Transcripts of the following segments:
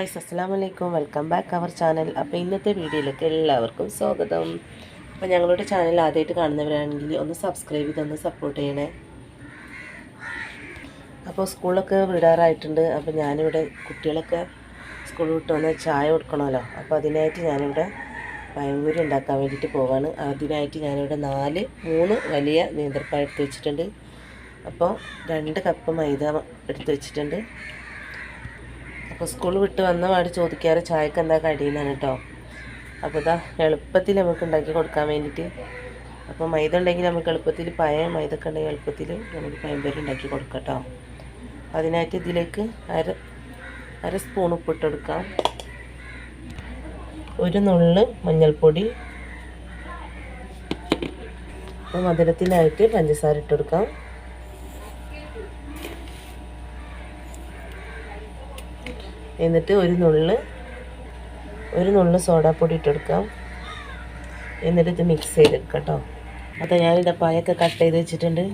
Guys അസ്സാം വലൈക്കും welcome back our channel. അപ്പോൾ ഇന്നത്തെ വീഡിയോയിലേക്ക് എല്ലാവർക്കും സ്വാഗതം. അപ്പോൾ ഞങ്ങളുടെ ചാനൽ ആദ്യമായിട്ട് കാണുന്നവരാണെങ്കിൽ ഒന്ന് സബ്സ്ക്രൈബ് ചെയ്ത് ഒന്ന് സപ്പോർട്ട് ചെയ്യണേ. അപ്പോൾ സ്കൂളൊക്കെ വിടാറായിട്ടുണ്ട്. അപ്പോൾ ഞാനിവിടെ കുട്ടികളൊക്കെ സ്കൂൾ വിട്ട് വന്ന് ചായ കൊടുക്കണമല്ലോ. അപ്പോൾ അതിനായിട്ട് ഞാനിവിടെ പയമ്പൂരി ഉണ്ടാക്കാൻ വേണ്ടിയിട്ട് പോവാണ്. അതിനായിട്ട് ഞാനിവിടെ നാല് മൂന്ന് വലിയ നേന്ത്രപ്പഴം എടുത്ത് വെച്ചിട്ടുണ്ട്. അപ്പോൾ രണ്ട് കപ്പ് മൈദ എടുത്ത് വെച്ചിട്ടുണ്ട്. അപ്പോൾ സ്കൂൾ വിട്ട് വന്ന പാട് ചോദിക്കാറ് ചായക്ക് എന്താ കടിയെന്നാണ് കേട്ടോ അപ്പോൾ ഇതാ എളുപ്പത്തിൽ നമുക്ക് ഉണ്ടാക്കി കൊടുക്കാൻ വേണ്ടിയിട്ട്. അപ്പോൾ മൈദ ഉണ്ടെങ്കിൽ നമുക്ക് എളുപ്പത്തിൽ പയ മൈദ ഒക്കെ ഉണ്ടെങ്കിൽ എളുപ്പത്തിൽ നമുക്ക് പയമ്പേരി ഉണ്ടാക്കി കൊടുക്കാം കേട്ടോ അതിനായിട്ട് ഇതിലേക്ക് അര അര സ്പൂൺ ഉപ്പിട്ട് കൊടുക്കാം. ഒരു നുള്ള് മഞ്ഞൾപ്പൊടി. അപ്പോൾ മധുരത്തിനായിട്ട് പഞ്ചസാര ഇട്ട് കൊടുക്കാം. എന്നിട്ട് ഒരു നുള്ള് ഒരു നുള്ള് സോഡാപ്പൊടി ഇട്ടെടുക്കാം. എന്നിട്ട് ഇത് മിക്സ് ചെയ്തെടുക്കാം കേട്ടോ. അപ്പോൾ ഞാനിത് പായൊക്കെ കട്ട് ചെയ്ത് വെച്ചിട്ടുണ്ട്.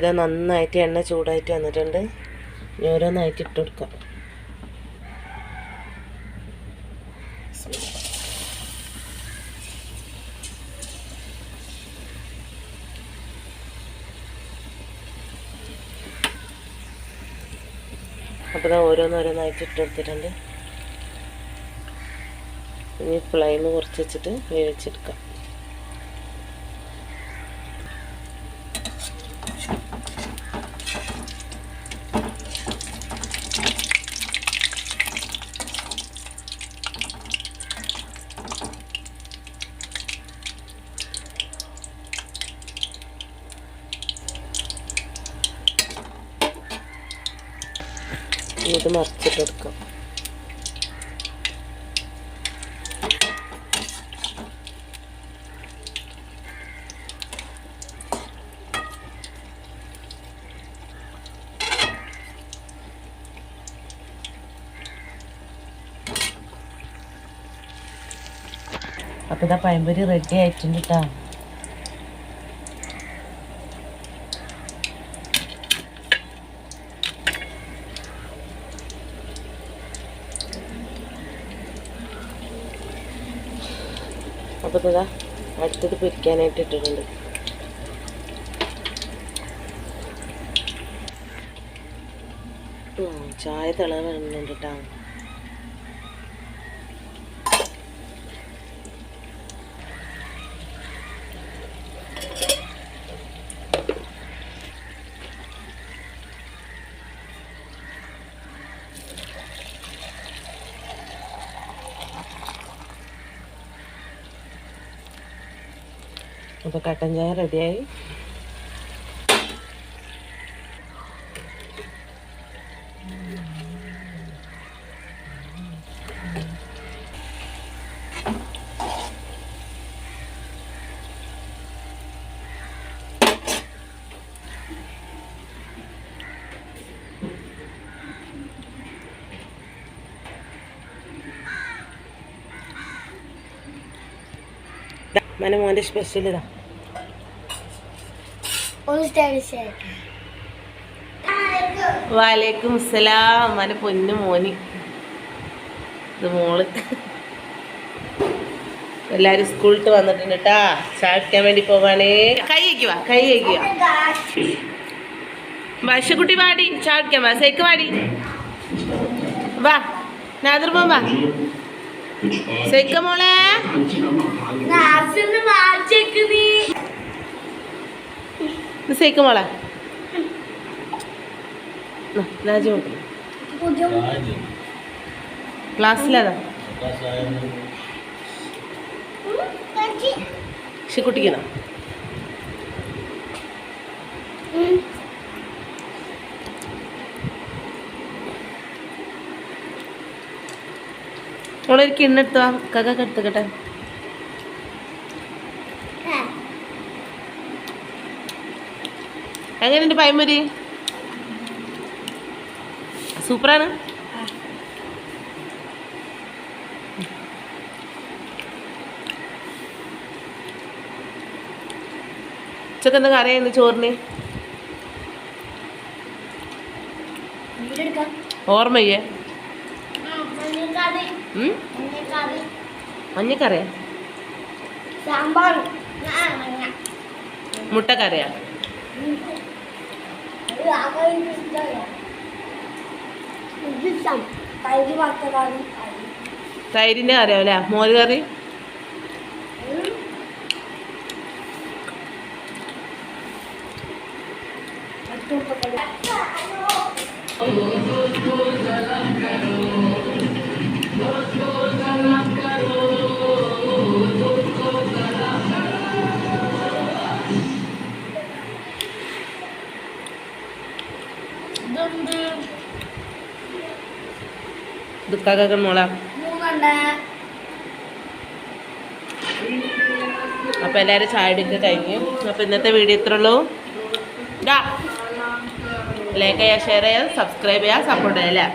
ഇത് നന്നായിട്ട് എണ്ണ ചൂടായിട്ട് വന്നിട്ടുണ്ട്. ഓരോന്നായിട്ട് ഇട്ട് അപ്പോൾ ഇതാ ഓരോന്നോരോന്നായിട്ട് ഇട്ടെടുത്തിട്ടുണ്ട്. ഇനി ഫ്ലൈമ് കുറച്ച് വെച്ചിട്ട് വേവിച്ചെടുക്കാം. ഇനി ഇത് മറിച്ചിട്ട് അപ്പൊ ഇതാ പഴംപൊരി റെഡി ആയിട്ടുണ്ട് കേട്ടോ അപ്പോൾ ഇതാ അടുത്തത് പൊരിക്കാനായിട്ട് ഇട്ടിട്ടുണ്ട്. ചായ തിള വരുന്നുണ്ട് അപ്പോൾ കട്ടൻ ചായ റെഡിയായി മന മോന്റെ സ്പെഷ്യൽ ഇതാ വാലേക്കും സലാം മന പൊന്നു മോനി. ഇത് മോൾ. എല്ലാരും സ്കൂളിട്ട് വന്നിട്ടുണ്ട് കേട്ടാ ചാടിക്കാൻ വേണ്ടി പോവാണേ. കൈ വയ്ക്കുക കൈ വയ്ക്കുക. ഭക്ഷ്യക്കുട്ടി പാടി ചാടിക്കാൻ വാ സൈക്ക് പാടി വാ നാദർമോൻ വാ. സൈക്ക മോളെ ഇത് സൈക്ക മോളെ രാജു. ക്ലാസ്സിലേതാ ഷിക്കുട്ടിക്കുന്നോ മോളൊരു കിണ്ണെടുത്തോ കക്കൊക്കെ എടുത്തുക്കട്ടെ. എങ്ങനെയുണ്ട് പൈമൂരി? സൂപ്പറാണ്. ഉച്ചയ്ക്ക് എന്താ കറിയായിരുന്നു ചോറിന്? ഓർമ്മയ്യേ തൈര് മുട്ടക്കറിയാ തൈരിന്റെ കറിയാവും അല്ലേ മോര് കറി? ഇതുണ്ട്. എല്ലാരും മോളെ. എല്ലാവരും ചായ എടുക്ക കഴിഞ്ഞു. അപ്പോൾ ഇന്നത്തെ വീഡിയോ ഇത്ര ഉള്ളൂ. ലൈക്ക് ചെയ്യുക ഷെയർ ചെയ്യുക സബ്സ്ക്രൈബ് ചെയ്യുക സപ്പോർട്ട് ചെയ്യല്ലേ